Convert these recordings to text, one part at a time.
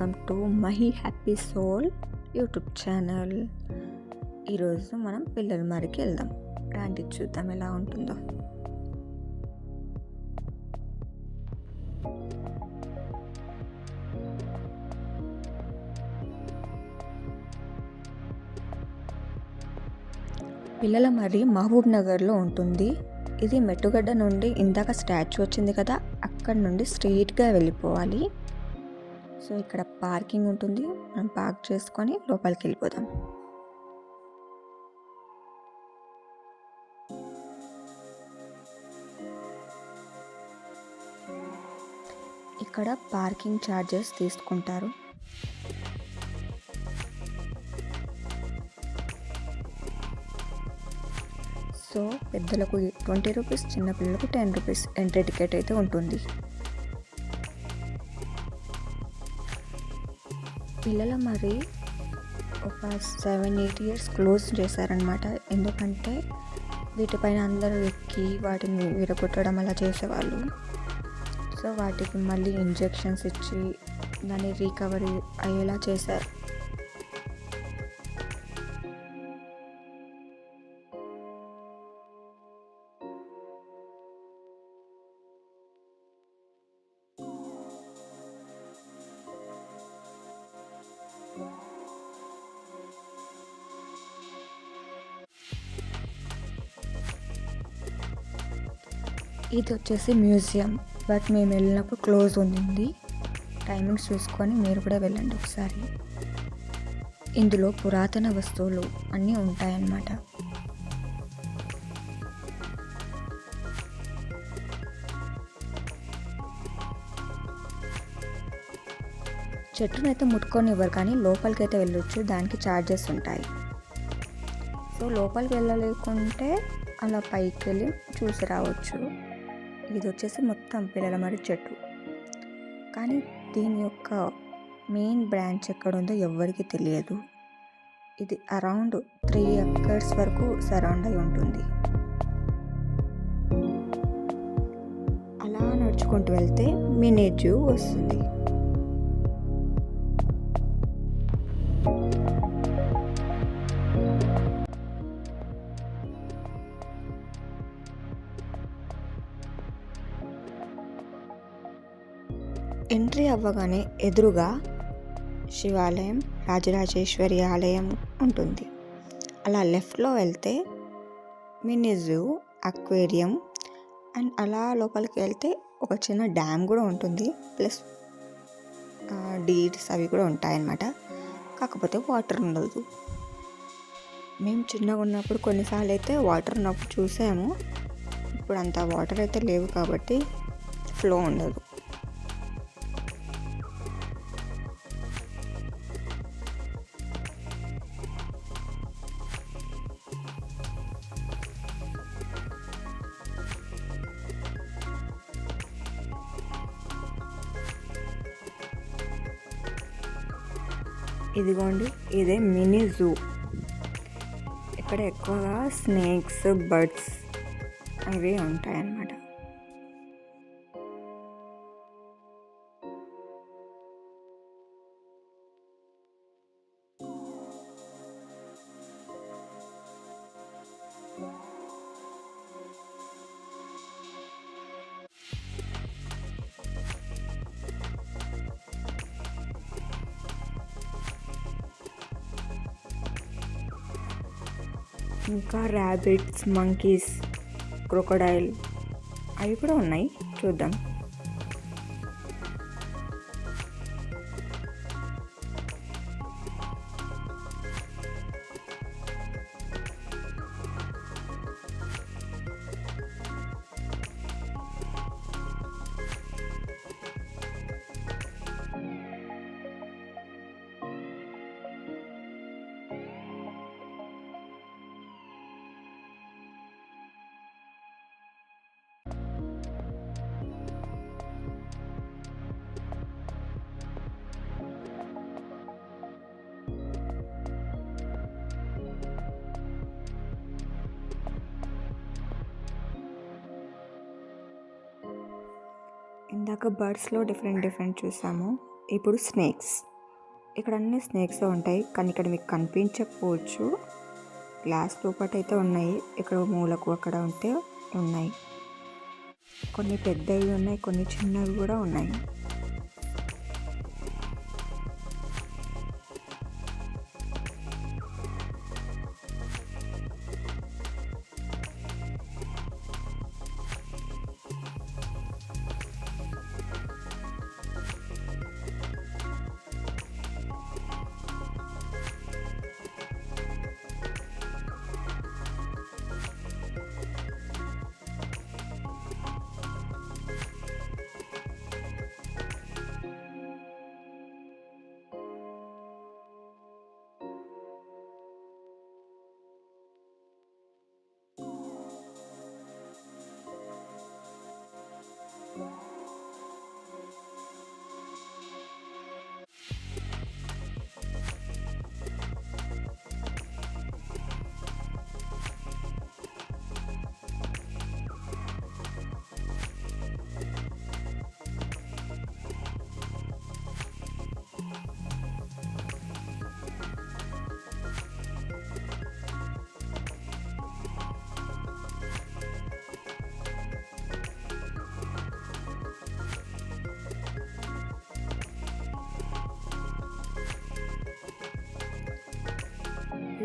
Welcome to my happy soul YouTube channel. ఈరోజు మనం పిల్లల మరికి వెళ్దాం. రాండి చూద్దాం ఎలా ఉంటుందో. పిల్లల మరి మహబూబ్ నగర్లో ఉంటుంది. ఇది మెట్టుగడ్డ నుండి ఇందాక స్టాచ్యూ వచ్చింది కదా అక్కడ నుండి స్ట్రెయిట్గా వెళ్ళిపోవాలి. సో ఇక్కడ పార్కింగ్ ఉంటుంది. మనం పార్క్ చేసుకొని లోపలికి వెళ్ళిపోదాం. ఇక్కడ పార్కింగ్ ఛార్జెస్ తీసుకుంటారు. సో పెద్దలకు ట్వంటీ రూపీస్ చిన్నపిల్లలకు టెన్ రూపీస్ ఎంట్రీ టికెట్ అయితే ఉంటుంది. పిల్లలు మరి ఒక సెవెన్ ఎయిట్ ఇయర్స్ క్లోజ్ చేశారనమాట ఎందుకంటే వీటిపైన అందరూ ఎక్కి వాటిని విరగొట్టడం అలా చేసేవాళ్ళు. సో వాటికి మళ్ళీ ఇంజెక్షన్స్ ఇచ్చి దాన్ని రీకవరీ అయ్యేలా చేశారు. ఇది వచ్చేసి మ్యూజియం. బట్ మేము వెళ్ళినప్పుడు క్లోజ్ ఉంది టైమింగ్స్ చూసుకొని మీరు కూడా వెళ్ళండి ఒకసారి. ఇందులో పురాతన వస్తువులు అన్నీ ఉంటాయన్నమాట. చెట్టునైతే ముట్టుకొనివ్వరు కానీ లోపలికి అయితే వెళ్ళొచ్చు. దానికి ఛార్జెస్ ఉంటాయి. సో లోపలికి వెళ్ళలేకుంటే అలా పైకి వెళ్ళి చూసి రావచ్చు. ఇది వచ్చేసి మొత్తం పిల్లల మరి చెట్టు. కానీ దీని యొక్క మెయిన్ బ్రాంచ్ ఎక్కడ ఉందో ఎవరికి తెలియదు. ఇది అరౌండ్ త్రీ ఎకర్స్ వరకు సరౌండ్ అయి ఉంటుంది. అలా నడుచుకుంటూ వెళ్తే మినీ వస్తుంది. ఎంట్రీ అవ్వగానే ఎదురుగా శివాలయం రాజరాజేశ్వరి ఆలయం ఉంటుంది. అలా లెఫ్ట్లో వెళ్తే మినీ జూ అక్వేరియం అండ్ అలా లోపలికి వెళ్తే ఒక చిన్న డ్యామ్ కూడా ఉంటుంది. ప్లస్ డీడ్స్ అవి కూడా ఉంటాయన్నమాట. కాకపోతే వాటర్ ఉండదు. మేము చిన్నగా ఉన్నప్పుడు కొన్నిసార్లు అయితే వాటర్ ఉన్నప్పుడు చూసాము. ఇప్పుడు అంత వాటర్ అయితే లేవు కాబట్టి ఫ్లో ఉండదు. ఇదిగోండి ఇదే మినీ జూ. ఇక్కడ ఎక్కువగా స్నేక్స్ బర్డ్స్ అవి ఉంటాయన్నమాట. ఇంకా ర్యాబిట్స్ మంకీస్ క్రొకడైల్ అవి కూడా ఉన్నాయి. చూద్దాం. ఇందాక బర్డ్స్లో డిఫరెంట్ డిఫరెంట్ చూసాము. ఇప్పుడు స్నేక్స్. ఇక్కడ అన్ని స్నేక్స్ ఉంటాయి కానీ ఇక్కడ మీకు కనిపించకపోవచ్చు. గ్లాస్ లోపట అయితే ఉన్నాయి ఇక్కడ మూలకు అక్కడ ఉంటే ఉన్నాయి. కొన్ని పెద్దవి ఉన్నాయి కొన్ని చిన్నవి కూడా ఉన్నాయి.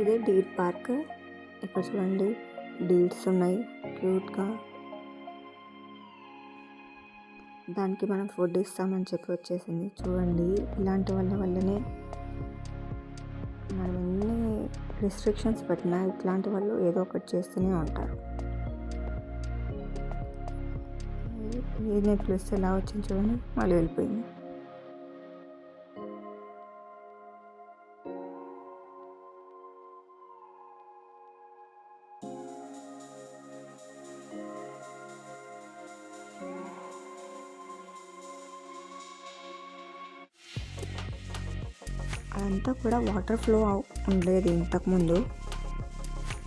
ఇదే డీర్ పార్క్. ఇక్కడ చూడండి డీర్స్ ఉన్నాయి క్యూట్గా. దానికి మనం ఫుడ్ ఇస్తామని చెప్పి వచ్చేసింది. చూడండి ఇలాంటి వాళ్ళ వల్లనే మనం ఎన్ని రిస్ట్రిక్షన్స్ పెట్టినా ఇట్లాంటి వాళ్ళు ఏదో ఒకటి చేస్తూనే ఉంటారు. ఏ నెక్లెస్ ఎలా వచ్చింది చూడండి మళ్ళీ వెళ్ళిపోయింది. అదంతా కూడా వాటర్ ఫ్లో ఉండలేదు ఇంతకుముందు.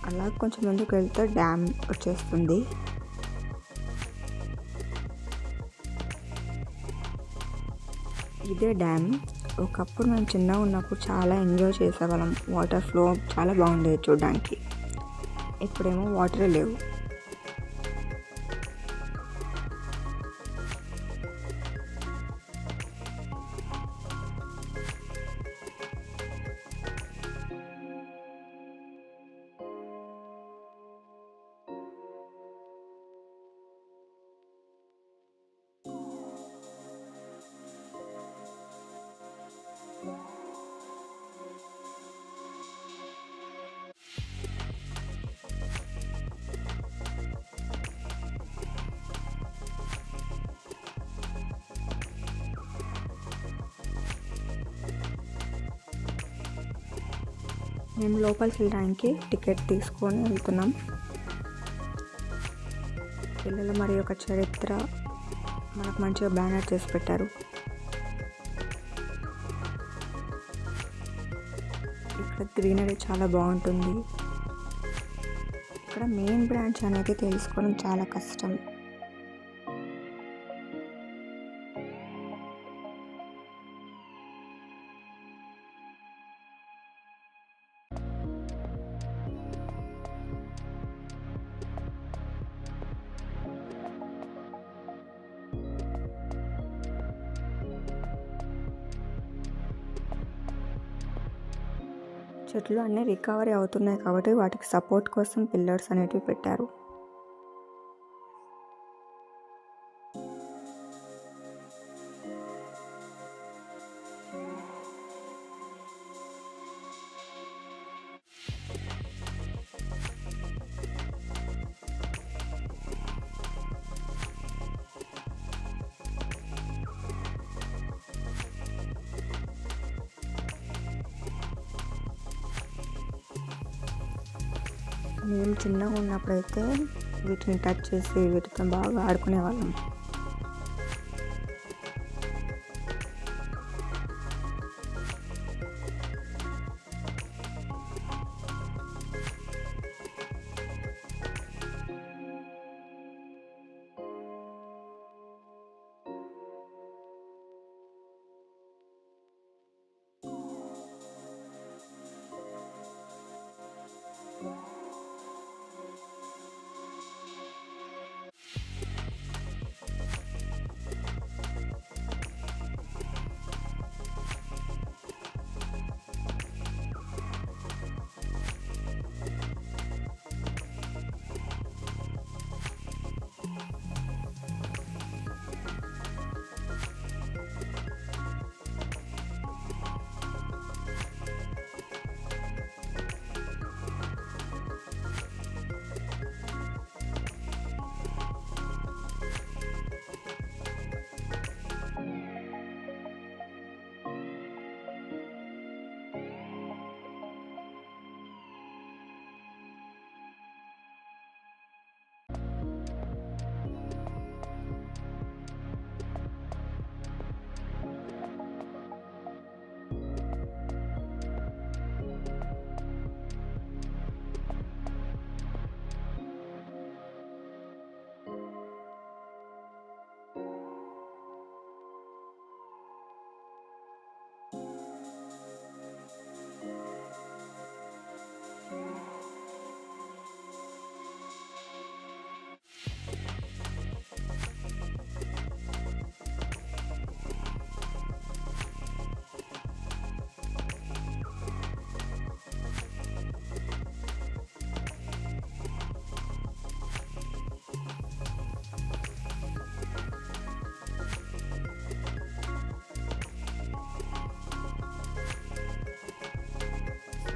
అలా కొంచెం ముందుకు వెళ్తే డ్యామ్ వచ్చేస్తుంది. ఇదే డ్యామ్. ఒకప్పుడు మేము చిన్నగా ఉన్నప్పుడు చాలా ఎంజాయ్ చేసేవాళ్ళం. వాటర్ ఫ్లో చాలా బాగుండేది చూడడానికి. ఇప్పుడేమో వాటరే లేవు. మేము లోపలికి వెళ్ళడానికి టికెట్ తీసుకొని వెళ్తున్నాం. పిల్లలు మరి ఒక చరిత్ర మనకు మంచిగా బ్యానర్ చేసి పెట్టారు. ఇక్కడ గ్రీనరీ చాలా బాగుంటుంది. ఇక్కడ మెయిన్ బ్రాంచ్ అనేది తెలుసుకోవడం చాలా కష్టం. చెట్లు అన్నీ రికవరీ అవుతున్నాయి కాబట్టి వాటికి సపోర్ట్ కోసం పిల్లర్స్ అనేటివి పెట్టారు. మేము చిన్నగా ఉన్నప్పుడైతే వీటిని టచ్ చేసి వీటితో బాగా ఆడుకునే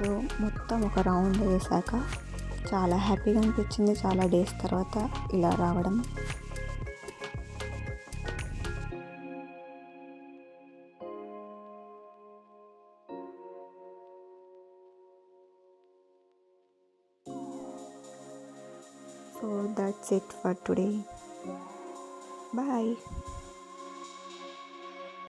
సో మొత్తం ఒక రౌండ్ వేసాక చాలా హ్యాపీగా అనిపించింది. చాలా డేస్ తర్వాత ఇలా రావడం. So that's it for today bye